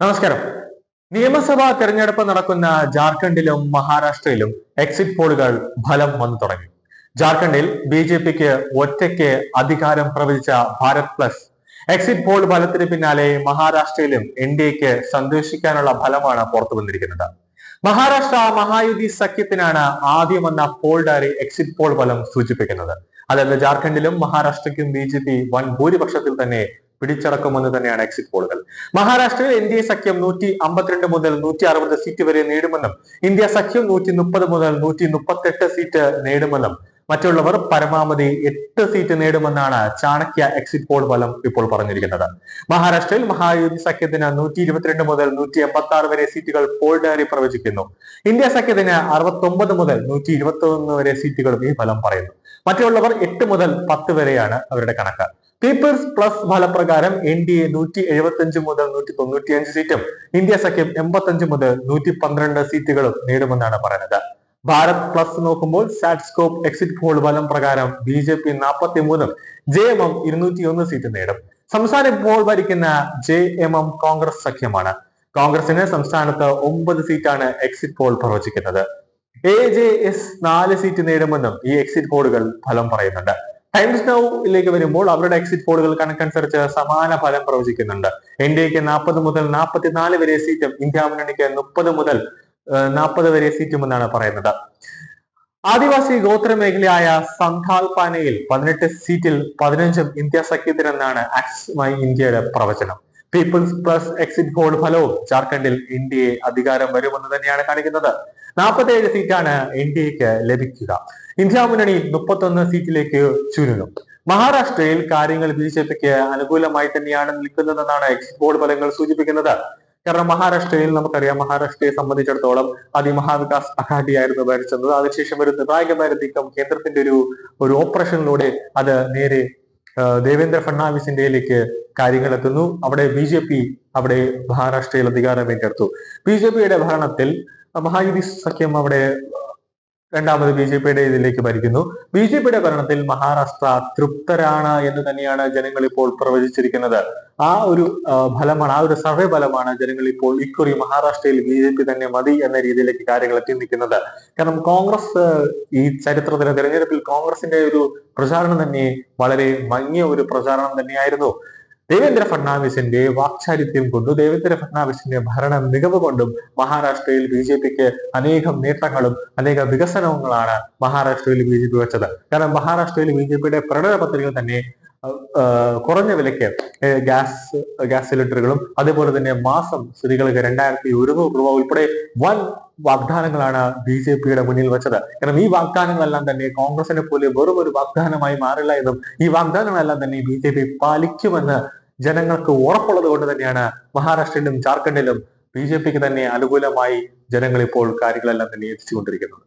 നമസ്കാരം. നിയമസഭാ തെരഞ്ഞെടുപ്പ് നടക്കുന്ന ജാർഖണ്ഡിലും മഹാരാഷ്ട്രയിലും എക്സിറ്റ് പോളുകൾ ഫലം വന്നു തുടങ്ങി. ജാർഖണ്ഡിൽ ബി ജെ പിക്ക് ഒറ്റയ്ക്ക് അധികാരം പ്രവചിച്ച ഭാരത് പ്ലസ്. എക്സിറ്റ് പോൾ ഫലത്തിന് പിന്നാലെ മഹാരാഷ്ട്രയിലും എൻ ഡി എക്ക് സന്തോഷിക്കാനുള്ള ഫലമാണ് പുറത്തു വന്നിരിക്കുന്നത്. മഹാരാഷ്ട്ര മഹായുതി സഖ്യത്തിനാണ് ആദ്യം വന്ന പോൾ ഡയറി എക്സിറ്റ് പോൾ ഫലം സൂചിപ്പിക്കുന്നത്. അതല്ല ജാർഖണ്ഡിലും മഹാരാഷ്ട്രയ്ക്കും ബി ജെ പി വൻ ഭൂരിപക്ഷത്തിൽ തന്നെ പിടിച്ചടക്കുമെന്ന് തന്നെയാണ് എക്സിറ്റ് പോളുകൾ മഹാരാഷ്ട്രയിൽ എൻ ഡി എ സഖ്യം നൂറ്റി അമ്പത്തിരണ്ട് മുതൽ നൂറ്റി അറുപത് സീറ്റ് വരെ നേടുമെന്നും ഇന്ത്യ സഖ്യം നൂറ്റി മുപ്പത് മുതൽ നൂറ്റി മുപ്പത്തെട്ട് സീറ്റ് നേടുമെന്നും മറ്റുള്ളവർ പരമാവധി എട്ട് സീറ്റ് നേടുമെന്നാണ് ചാണക്യ എക്സിറ്റ് പോൾ ഫലം ഇപ്പോൾ പറഞ്ഞിരിക്കുന്നത്. മഹാരാഷ്ട്രയിൽ മഹായുതി സഖ്യത്തിന് നൂറ്റി ഇരുപത്തിരണ്ട് മുതൽ നൂറ്റി എൺപത്തി ആറ് വരെ സീറ്റുകൾ പോൾ ഡയറി പ്രവചിക്കുന്നു. ഇന്ത്യ സഖ്യത്തിന് അറുപത്തി മുതൽ നൂറ്റി ഇരുപത്തി ഒന്ന് വരെ സീറ്റുകളും ഈ ഫലം പറയുന്നു. മറ്റുള്ളവർ എട്ട് മുതൽ പത്ത് വരെയാണ് അവരുടെ കണക്ക്. പീപ്പിൾസ് പ്ലസ് ഫലപ്രകാരം എൻ ഡി എ നൂറ്റി എഴുപത്തി അഞ്ച് മുതൽ നൂറ്റി തൊണ്ണൂറ്റിയഞ്ച് സീറ്റും ഇന്ത്യ സഖ്യം എൺപത്തഞ്ച് മുതൽ നൂറ്റി പന്ത്രണ്ട് സീറ്റുകളും നേടുമെന്നാണ് പറയുന്നത്. ഭാരത് പ്ലസ് നോക്കുമ്പോൾ സാറ്റ്സ്കോപ്പ് എക്സിറ്റ് പോൾ ഫലം പ്രകാരം ബി ജെ പി നാൽപ്പത്തി മൂന്നും ജെ എം എം ഇരുന്നൂറ്റി ഒന്ന് സീറ്റ് നേടും. സംസ്ഥാനം ഇപ്പോൾ ഭരിക്കുന്ന ജെ എം എം കോൺഗ്രസ് സഖ്യമാണ്. കോൺഗ്രസിന് സംസ്ഥാനത്ത് ഒമ്പത് സീറ്റാണ് എക്സിറ്റ് പോൾ പ്രവചിക്കുന്നത്. എ ജെ എസ് നാല് സീറ്റ് നേടുമെന്നും ഈ എക്സിറ്റ് പോളുകൾ ഫലം പറയുന്നുണ്ട്. ടൈംസ് നൗയിലേക്ക് വരുമ്പോൾ അവരുടെ എക്സിറ്റ് പോളുകൾ കണക്കനുസരിച്ച് സമാന ഫലം പ്രവചിക്കുന്നുണ്ട്. എൻ ഡി എക്ക് നാൽപ്പത് മുതൽ നാൽപ്പത്തിനാല് വരെ സീറ്റും ഇന്ത്യ മുന്നണിക്ക് മുപ്പത് മുതൽ നാൽപ്പത് വരെ സീറ്റും എന്നാണ് പറയുന്നത്. ആദിവാസി ഗോത്ര മേഖലയായ സന്താൽ പാനയിൽ പതിനെട്ട് സീറ്റിൽ പതിനഞ്ചും ഇന്ത്യ സഖ്യത്തിനെന്നാണ് ആക്സ് മൈ ഇന്ത്യയുടെ പ്രവചനം. പീപ്പിൾസ് പ്ലസ് എക്സിറ്റ് പോൾ ഫലവും ജാർഖണ്ഡിൽ ഇന്ത്യയെ അധികാരം വരുമെന്ന് തന്നെയാണ് കാണിക്കുന്നത്. നാൽപ്പത്തി ഏഴ് സീറ്റാണ് എൻ ഡി എക്ക് ലഭിക്കുക. ഇന്ത്യ മുന്നണി മുപ്പത്തൊന്ന് സീറ്റിലേക്ക് ചുരുങ്ങും മഹാരാഷ്ട്രയിൽ കാര്യങ്ങൾ ബി ജെ പിക്ക് അനുകൂലമായി തന്നെയാണ് നിൽക്കുന്നതെന്നാണ് എക്സിറ്റ് പോൾ ഫലങ്ങൾ സൂചിപ്പിക്കുന്നത്. കാരണം മഹാരാഷ്ട്രയിൽ നമുക്കറിയാം മഹാരാഷ്ട്രയെ സംബന്ധിച്ചിടത്തോളം ആദ്യം മഹാവികാസ് അഘാഡി ആയിരുന്നു ഭരിച്ചത്. അതിനുശേഷം ഒരു നിർണായകമായ നീക്കം കേന്ദ്രത്തിന്റെ ഒരു ഒരു ഓപ്പറേഷനിലൂടെ അത് നേരെ ദേവേന്ദ്ര ഫഡ്നാവിസിന്റെയിലേക്ക് കാര്യങ്ങൾ എത്തുന്നു അവിടെ ബി ജെ പി അവിടെ മഹാരാഷ്ട്രയിൽ അധികാരം ഏറ്റെടുത്തു. ബി ജെ പിയുടെ ഭരണത്തിൽ മഹായുതി സഖ്യം അവിടെ രണ്ടാമത് ബി ജെ പിയുടെ ഇതിലേക്ക് ഭരിക്കുന്നു. ബി ജെ പിയുടെ ഭരണത്തിൽ മഹാരാഷ്ട്ര തൃപ്തരാണ് എന്ന് തന്നെയാണ് ജനങ്ങൾ ഇപ്പോൾ പ്രവചിച്ചിരിക്കുന്നത്. ആ ഒരു ഫലമാണ് ആ ഒരു സർവേ ഫലമാണ് ജനങ്ങൾ ഇപ്പോൾ ഇക്കുറി മഹാരാഷ്ട്രയിൽ ബി ജെ പി തന്നെ മതി എന്ന രീതിയിലേക്ക് കാര്യങ്ങൾ എത്തി നിൽക്കുന്നത് കാരണം കോൺഗ്രസ് ഈ ചരിത്രത്തിലെ തെരഞ്ഞെടുപ്പിൽ കോൺഗ്രസിന്റെ ഒരു പ്രചാരണം തന്നെ വളരെ മങ്ങിയ ഒരു പ്രചാരണം തന്നെയായിരുന്നു. ദേവേന്ദ്ര ഫഡ്നാവിസിന്റെ വാക്ചാരിത്യം കൊണ്ടും ദേവേന്ദ്ര ഫഡ്നാവിസിന്റെ ഭരണ മികവ് കൊണ്ടും മഹാരാഷ്ട്രയിൽ ബി ജെ പിക്ക് അനേകം നേട്ടങ്ങളും അനേക വികസനങ്ങളാണ് മഹാരാഷ്ട്രയിൽ ബി ജെ പി വെച്ചത്. കാരണം മഹാരാഷ്ട്രയിൽ ബി ജെ പിയുടെ പ്രകടന പത്രിക തന്നെ കുറഞ്ഞ വിലയ്ക്ക് ഗ്യാസ് ഗ്യാസ് സിലിണ്ടറുകളും അതേപോലെ തന്നെ മാസം സ്ത്രീകൾക്ക് രണ്ടായിരത്തി ഒരുന്നൂറ് രൂപ ഉൾപ്പെടെ വൻ വാഗ്ദാനങ്ങളാണ് ബി ജെ പിയുടെ മുന്നിൽ വെച്ചത്. കാരണം ഈ വാഗ്ദാനങ്ങളെല്ലാം തന്നെ കോൺഗ്രസിനെ പോലെ വെറും ഒരു വാഗ്ദാനമായി മാറില്ല എന്നും ഈ വാഗ്ദാനങ്ങളെല്ലാം തന്നെ ബി ജെ പി പാലിക്കുമെന്ന് ജനങ്ങൾക്ക് ഉറപ്പുള്ളത് കൊണ്ട് തന്നെയാണ് മഹാരാഷ്ട്രയിലും ജാർഖണ്ഡിലും ബി ജെ പിക്ക് തന്നെ അനുകൂലമായി ജനങ്ങൾ ഇപ്പോൾ കാര്യങ്ങളെല്ലാം തന്നെ എത്തിച്ചുകൊണ്ടിരിക്കുന്നത്.